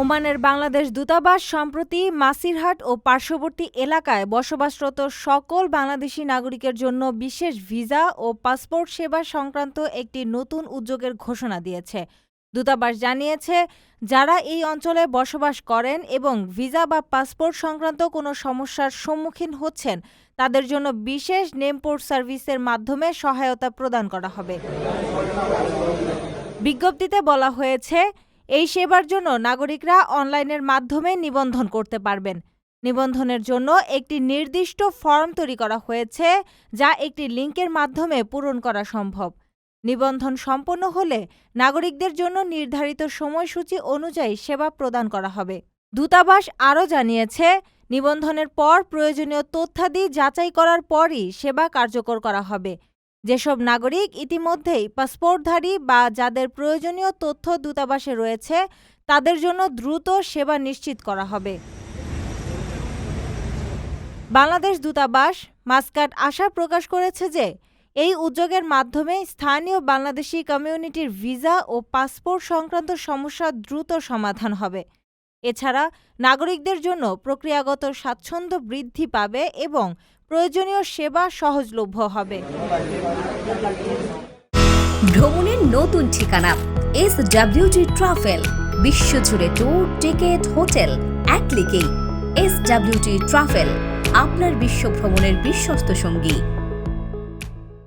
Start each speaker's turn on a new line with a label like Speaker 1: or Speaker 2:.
Speaker 1: ওমানের বাংলাদেশ দূতাবাস সম্প্রতি মাসিরহাট ও পার্শ্ববর্তী এলাকায় বসবাসরত সকল বাংলাদেশি নাগরিকের জন্য বিশেষ ভিসা ও পাসপোর্ট সেবা সংক্রান্ত একটি নতুন উদ্যোগের ঘোষণা দিয়েছে। দূতাবাস জানিয়েছে, যারা এই অঞ্চলে বসবাস করেন এবং ভিসা বা পাসপোর্ট সংক্রান্ত কোনো সমস্যার সম্মুখীন হচ্ছেন, তাদের জন্য বিশেষ নেমপোর্ট সার্ভিসের মাধ্যমে সহায়তা প্রদান করা হবে। বিজ্ঞপ্তিতে বলা হয়েছে এই সেবার জন্য নাগরিকরা অনলাইনের মাধ্যমে নিবন্ধন করতে পারবেন। নিবন্ধনের জন্য একটি নির্দিষ্ট ফর্ম তৈরি করা হয়েছে, যা একটি লিঙ্কের মাধ্যমে পূরণ করা সম্ভব। নিবন্ধন সম্পন্ন হলে নাগরিকদের জন্য নির্ধারিত সময়সূচি অনুযায়ী সেবা প্রদান করা হবে। দূতাবাস আরও জানিয়েছে, নিবন্ধনের পর প্রয়োজনীয় তথ্যাদি যাচাই করার পরই সেবা কার্যকর করা হবে। যেসব নাগরিক ইতিমধ্যেই পাসপোর্টধারী বা যাদের প্রয়োজনীয় তথ্য দূতাবাসে রয়েছে, তাদের জন্য দ্রুত সেবা নিশ্চিত করা হবে। বাংলাদেশ দূতাবাস মাস্কাট আশা প্রকাশ করেছে যে, এই উদ্যোগের মাধ্যমে স্থানীয় বাংলাদেশি কমিউনিটির ভিসা ও পাসপোর্ট সংক্রান্ত সমস্যা দ্রুত সমাধান হবে। এছাড়া নাগরিকদের জন্য প্রক্রিয়াগত স্বাচ্ছন্দ্য বৃদ্ধি পাবে এবং প্রয়োজনীয় সেবা সহজলভ্য হবে।
Speaker 2: ভ্রমণের নতুন ঠিকানা এস ডাব্লিউজি ট্রাভেল বিশ্বজুড়ে ট্যুর টিকেট হোটেল এক ক্লিকেই এস ডাব্লিউজি ট্রাভেল আপনার বিশ্ব ভ্রমণের বিশ্বস্ত সঙ্গী।